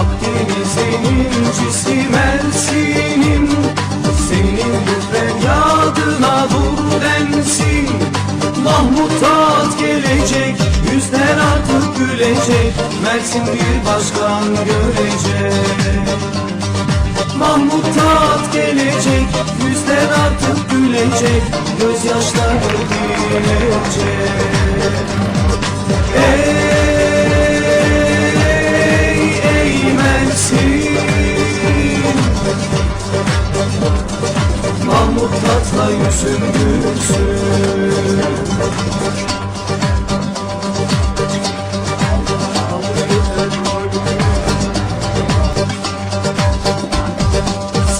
Akdeniz'in incisi Mersin'im gülecek Mersin bir başkan görecek. Mahmut Tat gelecek Yüzler artık gülecek Gözyaşları dilecek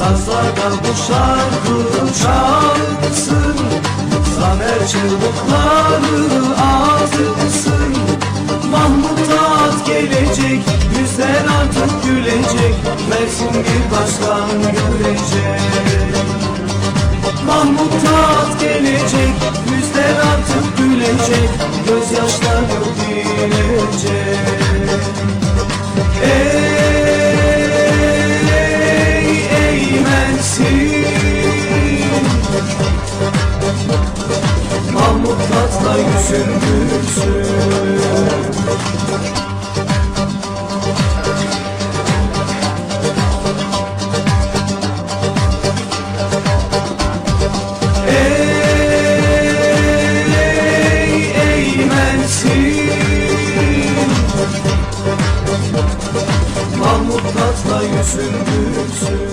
Sazlarda bu şarkı çalsın. Zamer çığlıkları ağzısın Mahmut Tat gelecek Yüzler artık gülecek. Mersin bir başkan görecek Mahmut Tat gelecek Yüzler artık gülecek. Gözyaşları dilecek Gülsün Ey, Mersin Mahmut Tat'la yüzün gülsün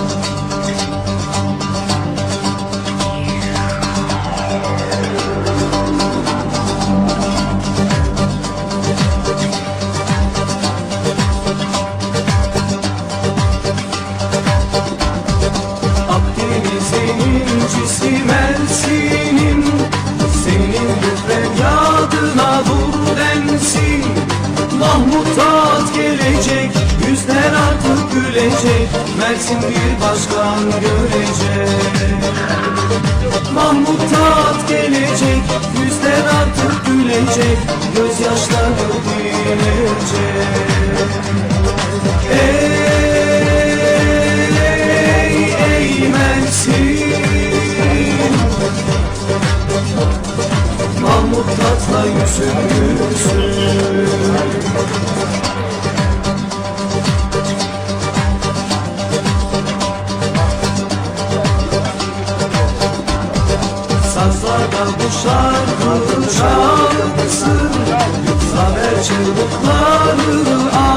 gülecek Mersin bir başkan görecek. Mahmut Tat gelecek da kuşlar kılıç almışsın Zafer çığlıklarını al